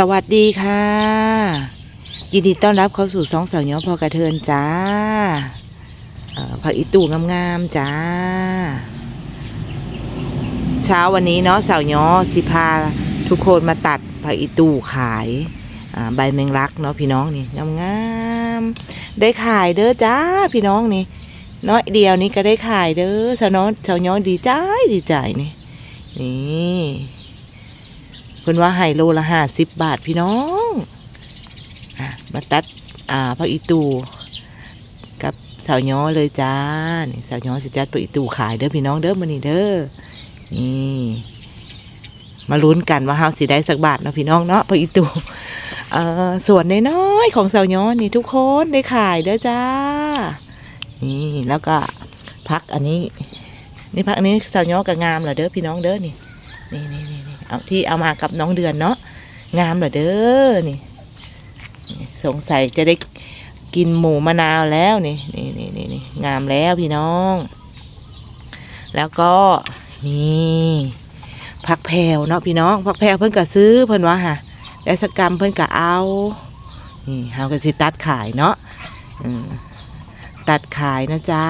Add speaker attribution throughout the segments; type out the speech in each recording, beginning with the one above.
Speaker 1: สวัสดีค่ะ ยินดีต้อนรับเข้าสู่สองสาวย้อพอกระเทินจ้าผักอีตู่งามๆจ้า เช้าวันนี้เนาะสาวย้อสิพาทุกคนมาตัดผักอีตู่ขายใบแมงลักเนาะพี่น้องนี่งามๆได้ขายเด้อจ้าพี่น้องนี่น้อยเดียวนี้ก็ได้ขายเด้อสาวน้องสาวย้อดีใจดีใจนี่นี่ พิ่นว่าให้โลละห้าสิบบาทพี่น้องอมาตัดอ่าผักอีตู กับสาวย้อเลยจ้านี่สาวย้อสิจัดผักอีตูขายเด้อพี่น้องเด้อมื้อนี้เด้อนี่มาลุ้นกันว่าเฮาสิได้สักบาทเนาะพี่น้องเนาะผักอีตูเอ่อส่วนน้อยๆของสาวย้อนี่ทุกคนได้ขายเด้อจ้า นี่แล้วก็พักอันนี้ นี่พักอันนี้สาวย้อก็งามเหรอเด้อพี่น้องเด้อนี่นี่นี่ เอาที่เอามากับน้องเดือนเนาะงามเหรอเด้อนี่สงสัยจะได้กินหมูมะนาวแล้วนี่นี่นี่นี่นงามแล้วพี่น้อง แล้วก็นี่ผักแพรวเนาะพี่น้องผักแพรวเพิ่นก็ซื้อเพิ่นว่าฮะได้สกกรรมเพิ่นก็เอานี่เฮาก็สิตัดขายเนาะตัดขายนะจ๊ะ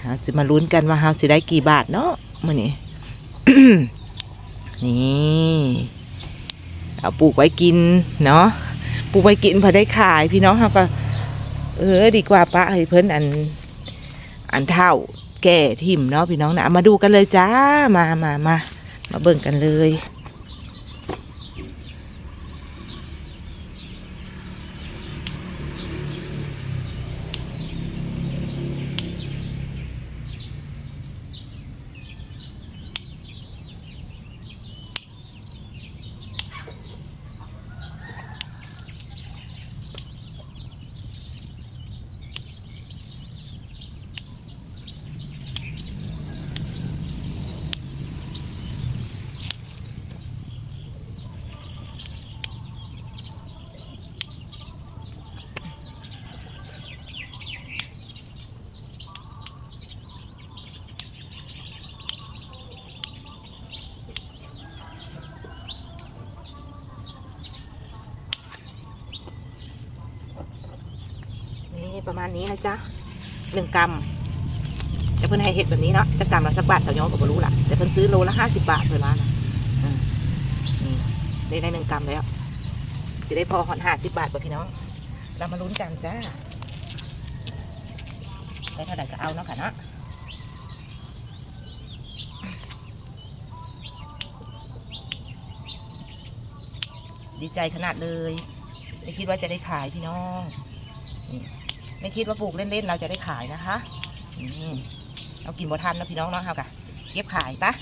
Speaker 1: เฮาสิมาลุ้นกันว่าเฮาสิได้กี่บาทเนาะมื้อนี้ นี่เอาปลูกไว้กินเนาะปลูกไว้กินพอได้ขายพี่น้องเขาก็ เออดีกว่าปะให้เพิ่นอัน อันเท่าแก่ทิมเนาะพี่น้องนะมาดูกันเลยจ้ามามามามาเบิ่งกันเลย นี่ ประมาณนี้นะจ๊ะหนึ่งกรัมแต่เพิ่นให้เห็ดแบบนี้เนาะจะกรัมละสักบาทแต่ย้อนก็บ่รู้ละแต่เพิ่นซื้อโลละห้าสิบบาทเพิ่นว่านะนี่ได้หนึ่งกรัมแล้วจะได้พอหอนห้าสิบบาทป่พี่น้อง เรามาลุ้นกันจ้าได้เท่าไหร่ก็เอาเนาะค่ะนะดีใจขนาดเลย ไม่คิดว่าจะได้ขายพี่น้องนี่ ไม่คิดว่าปลูกเล่นๆเราจะได้ขายนะคะนี่เอากินบ่ทันนะพี่น้องเนาะเฮากะเก็บขายปะ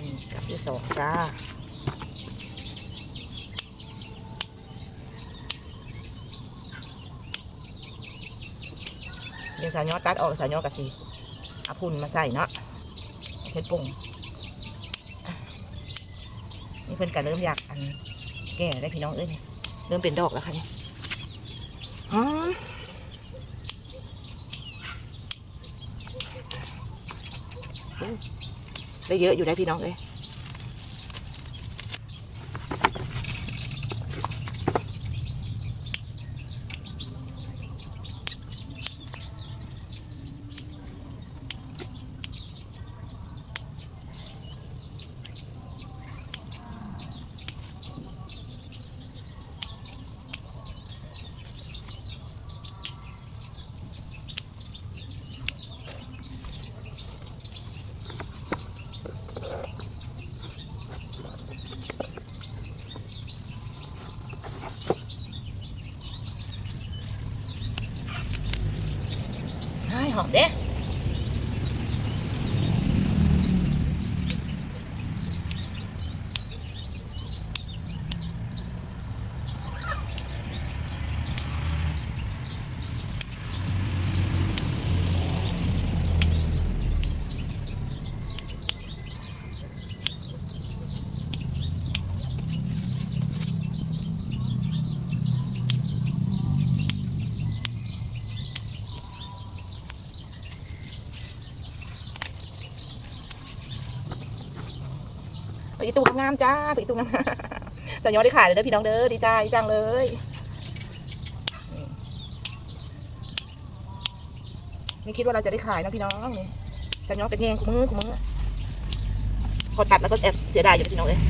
Speaker 1: นี่กลับที่สองจ้าเดี๋ยวสาวยอตัดออกสาวยอกะสีเอาพุ่นมาใส่เนาะเช็ดปุ่งนี่เพิ่อนก็เริ่มอยากอัน แก่ได้พี่น้องเอ้ยเริ่มเป็นดอกแล้วค่ะนี่อ๋อได้เยอะอยู่ได้พี่น้องเอ้ย เด้ อีตูงามจ้าอีตูงามจะย้อนได้ขายเลยเด้อพี่น้องเด้อดีใจจังเลยนี่คิดว่าเราจะได้ขายนะพี่น้องนี่จะย้อนเป็นแยงคุมือคุมือพอตัดแล้วก็แอบเสียดายอยู่พี่น้องเอ้ย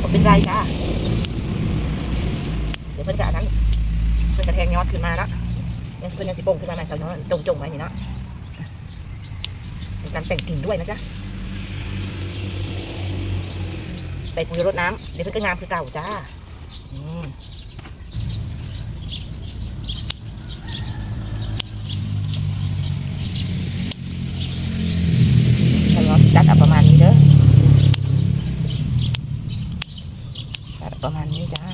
Speaker 1: ผมเป็นไรจ้าเดี๋ยวเพิ่อนกะนั้นเพิ่อนกระแทงยอดขึ้นมาแล้วเพิ่นยังสิโป่งขึ้นมาใหม่สาวน้อยจงๆไว้นี่เนาะมีการแต่งกิ่งด้วยนะจ๊ะ ใส่ปุ๋ยรดน้ำเดี๋ยวเพื่อนก็งามคือเก่าจ้าอืมแล้วก็จัดเอาประมาณนี้เด้อจัดเอาประมาณนี้จ้า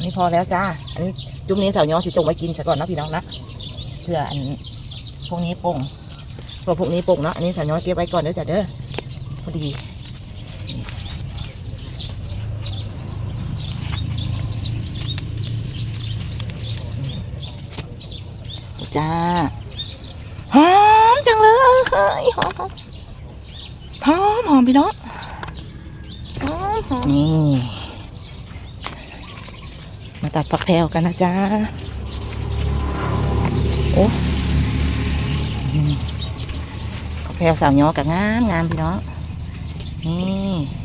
Speaker 1: อั นี้พอแล้วจ้า อันนี้จุ่มนี้สาวยอสิจงไว้กินซะก่อนนะพี่น้องนะเพื่ออันพวกนี้ป่งพวกพวกนี้ป่งเนาะ อันนี้สาวยอเก็บไว้ก่อนเด้อจ้ะเด้อ พอดีจ้าหอมจังเลยหอมหอมหอมหอมพี่น้องหอมหอมนี่ ตัดผักแพรวกันนะจ๊ะโอ้ผักแพรวสาวยอกับงามงามพี่น้องนี่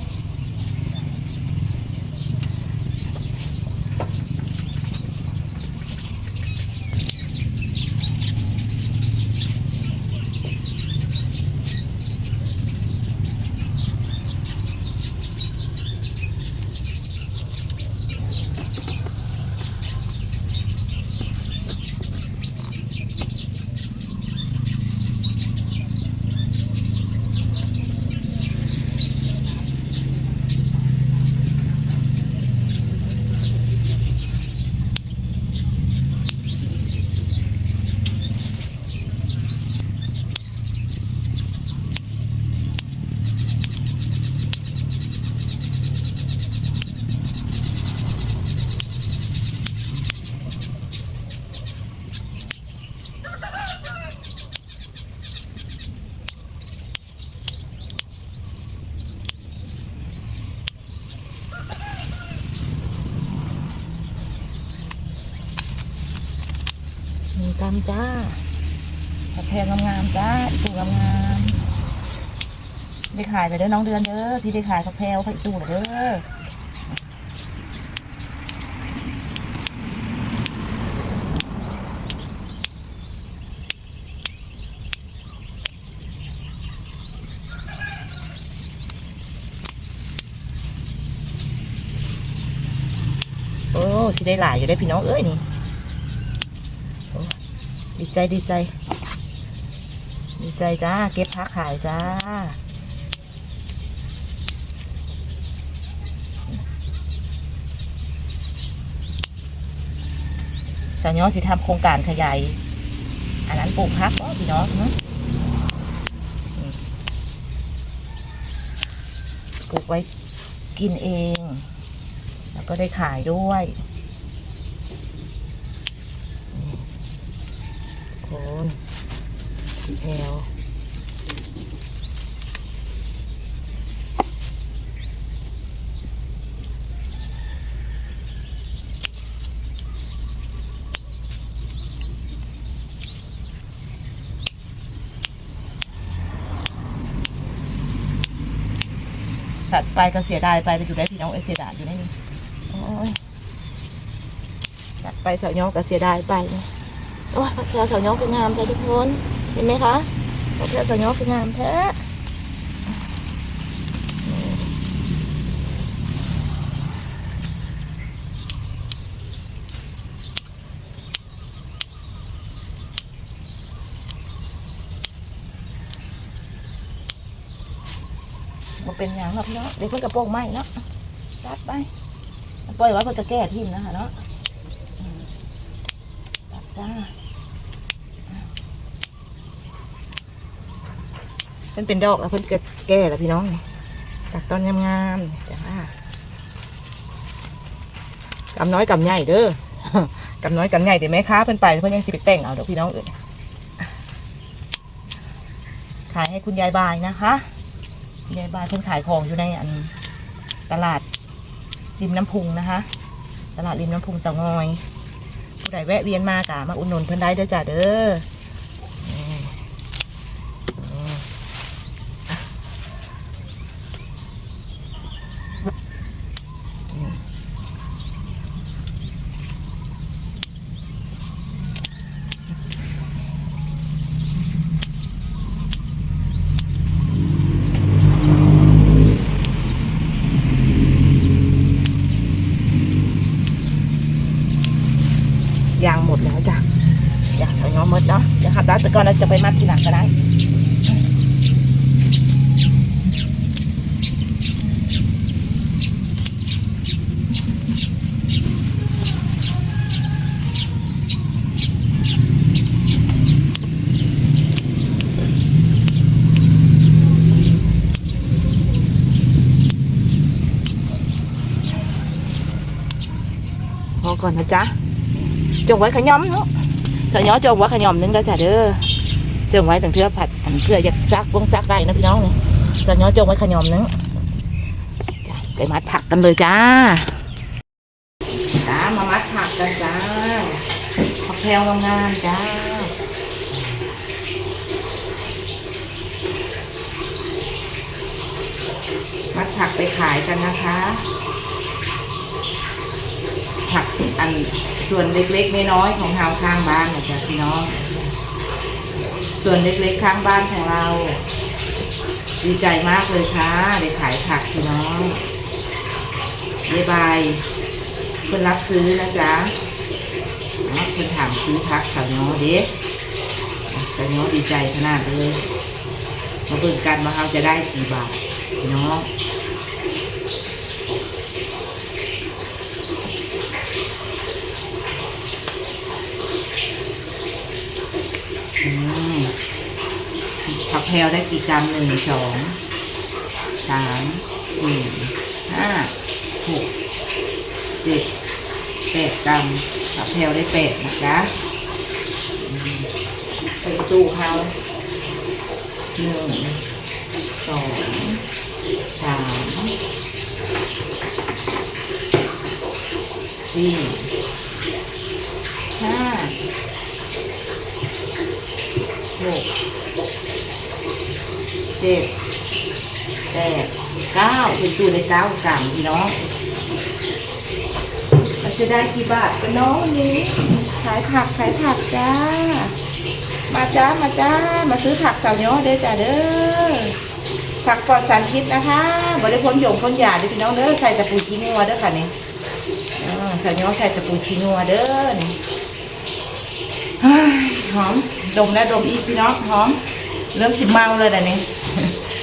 Speaker 1: มีตามจ้า ผักแพรวงามๆจ้าอีตูงามๆได้ขายเลยเด้อน้องเดือนเด้อพี่ได้ขายผักแพรวผักอีตูเลยเด้อโอ้สิได้หลายอยู่ได้พี่น้องเอ้ยนี่ดีใจดีใจ ดีใจจ้า เก็บพักขายจ้าสาวย้อสิทำโครงการขยาย อันนั้นปลูกพักก็พี่น้องเนาะปลูกไว้กินเอง แล้วก็ได้ขายด้วยนี่โคน แพลวตัดไปก็เสียดายไปไปอยู่ได้พี่น้องเอเสียดายอยู่ในนี้โอ้ยตัดไปเสาย้อก็เสียดายไปโอ้ยผักแพรวเสาย้อคืองามแท้ทุกคน เห็นไหมคะผักแพรวเสาย้อคืองามแท้มันเป็นอย่างเนาะพี่เนาะเด็กเพิ่นกระโปรงไหมเนาะตัดไปปล่อยไว้เพิ่นจะแก้ทิมนะคะเนาะตัดจ้า เพิ่นเป็นดอกแล้วเพิ่นเกิดแก่แล้วพี่น้องนี่ตัดต้นงามๆจ้ากำน้อยกำใหญ่เด้อกำน้อยกำใหญ่เดี๋ยวแม่ค้าเพิ่นไปเพิ่นยังสิไปแต่งเอาเดี๋ยวพี่น้องเอ้ยขายให้คุณยายบายนะคะยายบายเพิ่นขายของอยู่ในอันตลาดริมน้ำพุงนะคะ ตลาดริมน้ำพุงเตางอยผู้ใดแวะเวียนมากะมาอุดหนุนเพิ่นได้เด้อจ้าเด้อนี่นี่ยางหมดแล้วจ้ะยางสายย้อมหมดเนาะเดี๋ยวขับได้ไปก่อนแล้วจะไปมัดทีหลังก็ได้ พอ ก่อนนะจ๊ะจงไว้ขยำเนาะสาวย้อจงไว้ขยำนึงแล้วจ้ะเด้อจงไว้ถึงเทื่อผัดอันเพื่ออยากซักวงซักได้นะพี่น้องนี่สาวย้อจงไว้ขยำนึงจ้ะไปมัดผักกันเลยจ้าจ้ามามัดผักกันจ้าผักแพรวงามๆจ้ามัดผักไปขายกันนะคะ อันส่วนเล็กๆน้อยๆของเราข้างบ้านนะจ๊ะพี่น้อง ส่วนเล็กๆข้างบ้านของเรา ดีใจมากเลยค่ะได้ขายผักพี่น้องเยบายเพื่อนรับซื้อนะจ๊ะเนาถามซื้อผักสาวน้อเด็กสาวน้อดีใจขนาดเลยมาเบิ่งกันว่าเราจะได้กี่บาทน้อง ผักแพรวได้กี่กรัมหนึ่งสองสามสี่ห้าหกเจ็ดแปดกรัมผักแพรวได้แปดนะจ๊ะอืมไปตู้เขาหนึ่งสองสามสี่ จ็ดแปดเก้าเป็นตัวในเก้ากรัมพี่น้องเราจะได้กี่บาทกันน้องวันนี้ขายผักขายผักจ้า มาจ้ามาจ้ามาซื้อผักสาวย้อเด้อจ้าเด้อผักปลอดสารพิษนะคะบริพ้นหยงพ้นหยาเด้อพี่น้องเด้อใส่ตะปูชีนัวเด้อค่ะนี่อ่าสาวย้อใส่ตะปูชีนัวเด้อนี่หอมดมแล้วดมอีกพี่น้องหอม เริ่มสิเมาเลยแต่นี้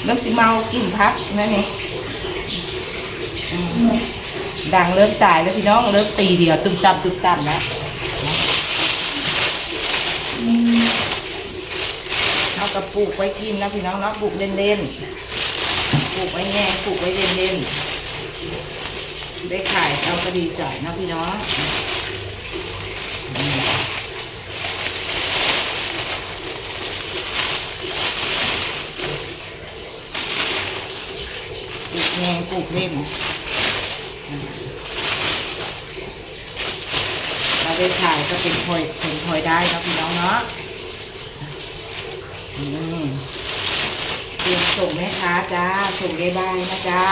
Speaker 1: เริ่มสิเมากินพักนั่นนี่อืมดังเริ่มตายแล้วพี่น้องเริ่มตีเดียวตุ้มตามตุ้มตามแล้วเอากระปลูกไว้กินนะพี่น้องเนาะปลูกเล่นๆปลูกไว้แง่ปลูกไว้เล่นๆได้ขายเอาก็ดีใจนะพี่น้อง ปลูกแงป ลูกเล่นเราได้ขายก็เป็นพลอยเป็นพลอยได้เนาะพี่น้องเนาะอืมเตรียมส่งแม่ค้าจ้า ส่งยายบายนะจ้า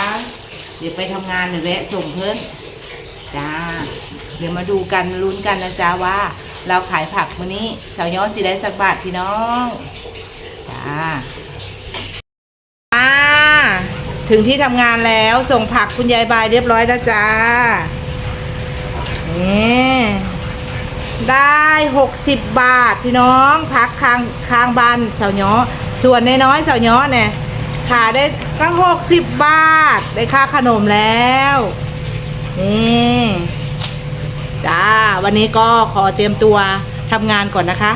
Speaker 1: เดี๋ยวไปทำงานเดี๋ยแวะส่งเพิ่นจ้า เดี๋ยวมาดูกันลุ้นกันนะจ้าว่า เราขายผักมื้อนี้สาวย้อนสิได้สักบาทพี่น้อง จ้า ถึงที่ทำงานแล้วส่งผักคุณยายบายเรียบร้อยแล้วจ้านี่ได้ 60 บาทพี่น้องพักคางคางบานเสาย้อส่วนน้อยๆสาย้อเนี่ยขายได้ตั้ง 60 บาท ได้ค่าขนมแล้ว นี่จ้า วันนี้ก็ขอเตรียมตัวทำงานก่อนนะคะ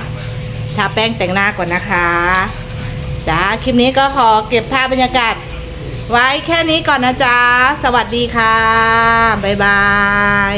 Speaker 1: ทาแป้งแต่งหน้าก่อนนะคะจ้าคลิปนี้ก็ขอเก็บภาพบรรยากาศ ไว้แค่นี้ก่อนนะจ๊ะ สวัสดีค่ะ บ๊ายบาย